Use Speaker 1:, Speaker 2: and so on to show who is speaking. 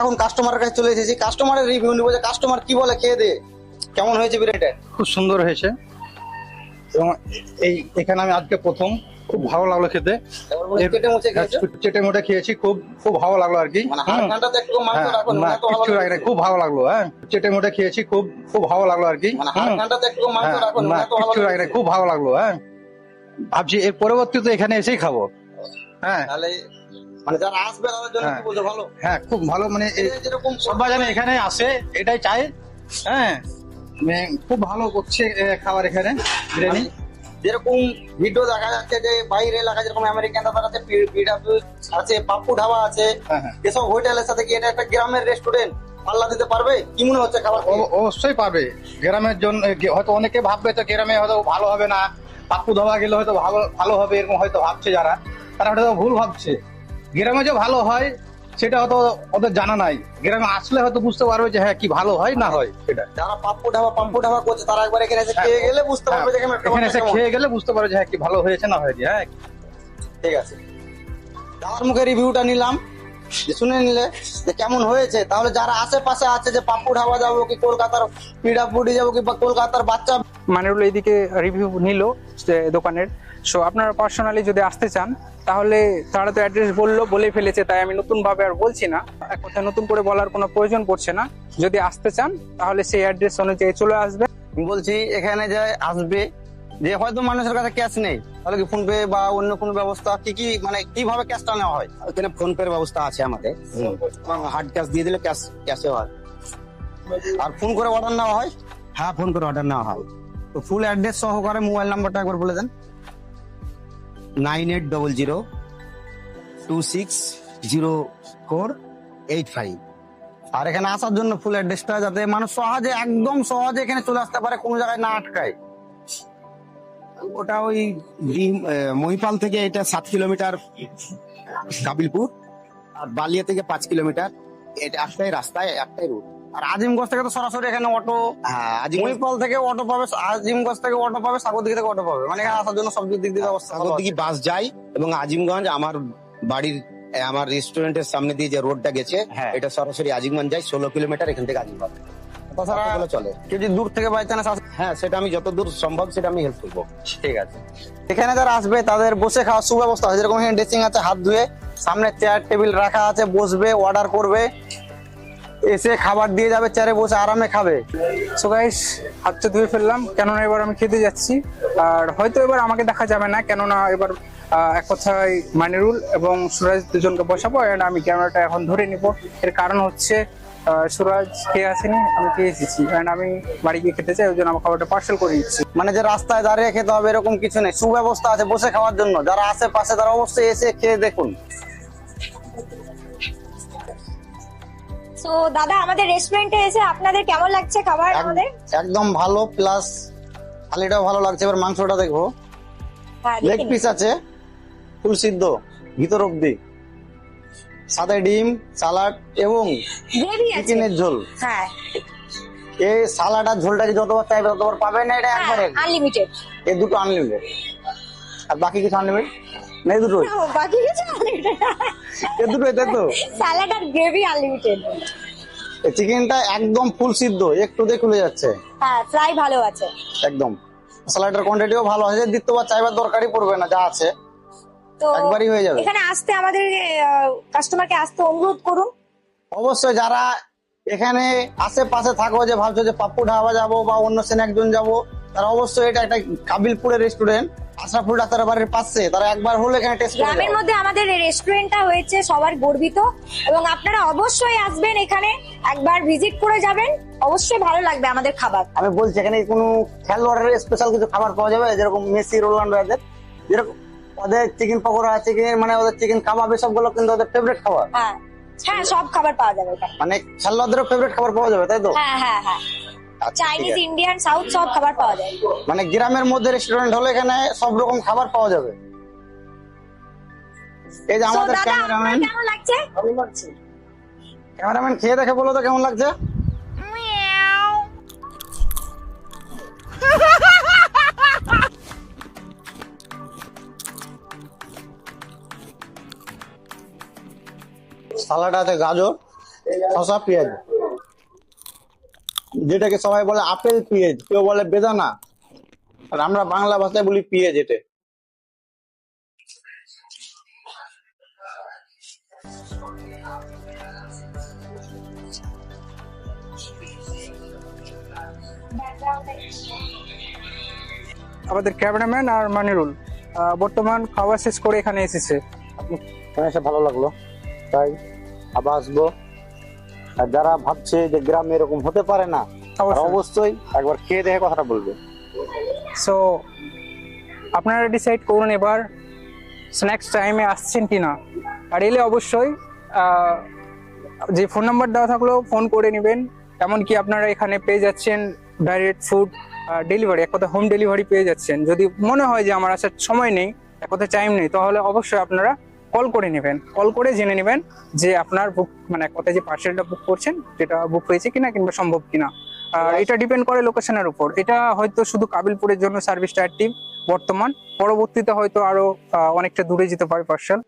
Speaker 1: এখন কাস্টমারের কাছে চলে এসেছি। কাস্টমারের রিভিউ নিবো যে কাস্টমার কি বলে খেয়ে দে। কেমন হয়েছে বিরিয়ানিটা?
Speaker 2: খুব সুন্দর হয়েছে। এবং এই এখানে আমি আজকে প্রথম। খুব ভালো লাগল খেতে। চেটে মোটে খেয়েছি? খুব খুব ভালো লাগল আর কি।
Speaker 1: মানে
Speaker 2: হ্যাঁ, খুব ভালো লাগল হ্যাঁ। চেটে মোটে খেয়েছি খুব খুব ভালো লাগল আর কি।
Speaker 1: মানে
Speaker 2: হ্যাঁ, খুব ভালো লাগল হ্যাঁ। ভাবছি এর পরবর্তীতে এখানে এসেই খাব। হ্যাঁ।
Speaker 1: তাহলে মানে যারা আসবে তাদের জন্য কি
Speaker 2: হ্যাঁ।
Speaker 1: বলছো ভালো?
Speaker 2: হ্যাঁ খুব ভালো মানে
Speaker 1: যেরকম
Speaker 2: সবাই জানে এখানে আসে এটাই চাই হ্যাঁ। মানে খুব ভালো করছে খাবার এখানে বিরিয়ানি।
Speaker 1: যেরকম ভিডিও দেখা যাচ্ছে যে বাইরে এলাকা যেরকম আমেরিকান আছে পিডাব্লিউ আছে পাপ্পু ধাবা আছে
Speaker 2: হ্যাঁ, হ্যাঁ।
Speaker 1: এসব হোটেলের সাথে কি এটা একটা গ্রামের রেস্টুরেন্ট পাল্লা দিতে পারবে? কি মনে হচ্ছে খাবার
Speaker 2: অবশ্যই পারবে। গ্রামের জন্য হয়তো অনেকে ভাববে তো গ্রামে হয়তো ভালো হবে না পাপ্পু ধাবা গেলে হয়তো ভালো ভালো হবে এরকম হয়তো ভাবছে যারা। তারা হয়তো ভুল ভাবছে। গ্রামে যে ভালো হয় সেটা হয়তো ওদের জানা নাই। গ্রামে আসলে হয়তো বুঝতে পারবে যে হ্যাঁ কি ভালো হয় না হয় সেটা।
Speaker 1: যারা পাপ্পু ধাবা পাম্পু ধাবা করছে তারা একবার এখানে এসে খেয়ে গেলে বুঝতে
Speaker 2: হ্যাঁ,
Speaker 1: পারবে যে এখানে
Speaker 2: এখানে এসে খেয়ে গেলে বুঝতে পারবে যে হ্যাঁ কি ভালো হয়েছে না হয়নি হ্যাঁ।
Speaker 1: ঠিক আছে। যাওয়ার মুখে রিভিউটা নিলাম শুনে নিলে যে কেমন হয়েছে। তাহলে যারা আশেপাশে আছে যে পাপ্পু ধাবা যাব কি কলকাতার পিডাপুডি যাব কি বা কলকাতার বাচ্চা
Speaker 3: মানিরুল এইদিকে রিভিউ নিল দোকানের। সো আপনারা পার্সোনালি যদি আসতে চান তাহলে তারা তো অ্যাড্রেস বলল বলে ফেলেছে তাই আমি নতুন ভাবে আর বলছি না। এক কথা নতুন করে বলার কোনো প্রয়োজন পড়ছে না। যদি আসতে চান তাহলে সেই অ্যাড্রেস অনুযায়ী চলে আসবে।
Speaker 1: আমি বলছি এখানে যে আসবে যে হয়তো মানুষের কাছে ক্যাশ নেই তাহলে কি ফোন পে বা অন্য কোনো ব্যবস্থা কি কি মানে কীভাবে ক্যাশটা নেওয়া হয়?
Speaker 4: এখানে ফোন পের ব্যবস্থা আছে আমাদের। হার্ড ক্যাশ দিয়ে দিলে ক্যাশ ক্যাশে হয়।
Speaker 1: আর ফোন করে অর্ডার নেওয়া হয়?
Speaker 4: হ্যাঁ ফোন করে অর্ডার নেওয়া হয়।
Speaker 1: তো ফুল অ্যাড্রেস সহকারে মোবাইল নাম্বারটা একবার বলে দেন।
Speaker 4: Nine eight double zero two six zero four eight five
Speaker 1: আর এখানে আসার জন্য ফুল অ্যাড্রেসটা যাতে মানুষ সহজে, একদম সহজে এখানে চলে আসতে পারে, কোনো জায়গায় না আটকায়।
Speaker 4: ওটা ওই মহিপাল থেকে এটা সাত কিলোমিটার কাবিলপুর আর বালিয়া থেকে পাঁচ কিলোমিটার। এটা একটাই রাস্তায়, একটাই রুট
Speaker 1: আর আজিমগঞ্জ থেকে তো সরাসরি এখানে অটো
Speaker 4: হ্যাঁ
Speaker 1: মহিপাল থেকে অটো পাবে আজিমগঞ্জ থেকে অটো পাবে সাগরদিঘি থেকে অটো পাবে। মানে এখানে আসার জন্য সব দিক দিয়ে ব্যবস্থা ভালো
Speaker 4: বাস যায় এবং আজিমগঞ্জ আমার বাড়ির আমার রেস্টুরেন্টের সামনে দিয়ে যে রোডটা গেছে
Speaker 1: হ্যাঁ।
Speaker 4: এটা সরাসরি আজিমগঞ্জ যায় ষোলো কিলোমিটার এখান থেকে আজিমগঞ্জ
Speaker 1: তাছাড়া
Speaker 4: চলে।
Speaker 1: কেউ যদি দূর থেকে বাই চান্স
Speaker 4: হ্যাঁ সেটা আমি যতদূর সম্ভব সেটা আমি হেল্প করব।
Speaker 1: ঠিক আছে। এখানে যারা আসবে তাদের বসে খাওয়ার সুব্যবস্থা আছে। যেরকম এখানে ড্রেসিং আছে হাত ধুয়ে সামনে চেয়ার টেবিল রাখা আছে বসবে অর্ডার করবে। এসে খাবার দিয়ে যাবে চেয়ারে বসে আরামে খাবে।
Speaker 3: সো গাইস হাতটা ধুয়ে ফেললাম। কেননা এবার আমি খেতে যাচ্ছি। আর হয়তো এবার আমাকে দেখা যাবে না, কেননা এবার এক কথায় মানিরুল এবং সুরাজ দুজনকে বসাবো এন্ড আমি ক্যামেরাটা এখন ধরে নিব। এর কারণ হচ্ছে সুরাজ খেয়ে আসেনি, আমি খেয়ে এসেছি এন্ড আমি বাড়ি গিয়ে খেতে চাই, ওই জন্য আমার খাবারটা পার্সেল করে দিচ্ছি।
Speaker 1: মানে যে রাস্তায় দাঁড়িয়ে খেতে হবে এরকম কিছু নেই, সুব্যবস্থা আছে বসে খাওয়ার জন্য। যারা আশেপাশে তারা অবশ্যই এসে খেয়ে দেখুন।
Speaker 5: তো দাদা আমাদের রেস্টুরেন্টে এসে আপনাদের কেমন লাগছে খাবার আমাদের?
Speaker 1: একদম ভালো প্লাস থালিটাও ভালো লাগছে। এবার মাংসটা দেখব।
Speaker 5: হ্যাঁ
Speaker 1: লেগ পিস আছে ফুল সিদ্ধ ভিতর অব্দি সাদা ডিম সালাড এবং চিকেনের ঝোল।
Speaker 5: হ্যাঁ।
Speaker 1: এই সালাড আর ঝোলটা কি যতবার চাইবে ততবার পাবেন না এটা একবারে?
Speaker 5: আনলিমিটেড
Speaker 1: এই দুটো আনলিমিটেড আর বাকি কিছু আনলিমিটেড না এই দুটোই
Speaker 5: বাকি কিছু আনলিমিটেড
Speaker 1: এই দুটোই তাই তো
Speaker 5: স্যালাড আর গ্রেভি আনলিমিটেড
Speaker 1: চিকেনটা একদম ফুল সিদ্ধ একটু দিয়ে খুলে যাচ্ছে।
Speaker 5: হ্যাঁ ফ্রাই ভালো আছে।
Speaker 1: একদম। স্যালাডের কোয়ান্টিটিও ভালো আছে দ্বিতীয়বার চাইবার দরকারই পড়বে না যা আছে।
Speaker 5: তো
Speaker 1: একবারই হয়ে যাবে।
Speaker 5: এখানে আসতে আমাদের কাস্টমারকে আসতে অনুরোধ করুন।
Speaker 1: অবশ্যই যারা এখানে আশেপাশে থাকো যে ভাবছ যে পাপ্পু ঢাবা যাব বা অন্য সেন একজন যাব তারা অবশ্যই এটা একটা কাবিলপুরের রেস্টুরেন্ট আশরাফুল ডাক্তার বাড়ির পাশে তারা একবার হলে এখানে টেস্ট করে
Speaker 5: গ্রামের মধ্যে আমাদের রেস্টুরেন্টটা হয়েছে সবার গর্বিত এবং আপনারা অবশ্যই আসবেন এখানে একবার ভিজিট করে যাবেন অবশ্যই ভালো লাগবে আমাদের খাবার।
Speaker 1: আমি বলছি এখানে কোনো খেলোয়াড়ের স্পেশাল কিছু খাবার পাওয়া যাবে? যেরকম মেসি রোনাল্ডো এদের? যেরকম ওদের চিকেন পকোড়া চিকেন মানে ওদের চিকেন কাবাব সবগুলো কিন্তু ওদের ফেভারিট খাবার।
Speaker 5: হ্যাঁ হ্যাঁ সব খাবার পাওয়া যাবে
Speaker 1: মানে খেলোয়াড়দেরও ফেভারিট খাবার পাওয়া যাবে তাই তো?
Speaker 5: হ্যাঁ হ্যাঁ হ্যাঁ। চাইনিজ ইন্ডিয়ান সাউথ সব খাবার পাওয়া যায়।
Speaker 1: মানে গ্রামের মধ্যে রেস্টুরেন্ট হলে এখানে সব রকম খাবার পাওয়া যাবে। এই যে আমাদের ক্যামেরাম্যান
Speaker 5: কেমন লাগছে?
Speaker 1: ক্যামেরাম্যান খেয়ে দেখে বলো তো কেমন লাগছে? সালাড আছে গাজর শসা পেঁয়াজ। যেটাকে সবাই বলে আপেল পেঁয়াজ কেউ বলে বেদানা। আর আমরা বাংলা ভাষায় বলি পেঁয়াজ এটা
Speaker 3: আমাদের ক্যামেরাম্যান আর মানিরুল আহ, বর্তমান খাওয়া শেষ করে এখানে এসেছে।
Speaker 1: এখানে এসে ভালো লাগল। তাই আবার আসব। আর যারা ভাবছে যে গ্রামে এরকম হতে পারে না
Speaker 3: অবশ্যই।
Speaker 1: একবার খেয়ে দেখে কথাটা বলবে।
Speaker 3: সো আপনারা ডিসাইড করুন এবার স্ন্যাক্স টাইমে আসছেন কি না। আর এলে অবশ্যই যে ফোন নাম্বার দেওয়া থাকল ফোন করে নেবেন। এমনকি আপনারা এখানে পেয়ে যাচ্ছেন ডাইরেক্ট ফুড ডেলিভারি এক কথা হোম ডেলিভারি পেয়ে যাচ্ছেন। যদি মনে হয় যে আমার আসার সময় নেই এক কথা টাইম নেই তাহলে অবশ্যই আপনারা কল করে নেবেন, কল করে জেনে নেবেন যে আপনার বুক মানে কোথায় কথা যে পার্সেলটা বুক করছেন যেটা বুক হয়েছে কিনা কিংবা সম্ভব কিনা। আর এটা ডিপেন্ড করে লোকেশনের উপর। এটা হয়তো শুধু কাবিলপুরের জন্য সার্ভিসটা অ্যাক্টিভ বর্তমান, পরবর্তীতে হয়তো আরও অনেকটা দূরে যেতে পারে পার্সেল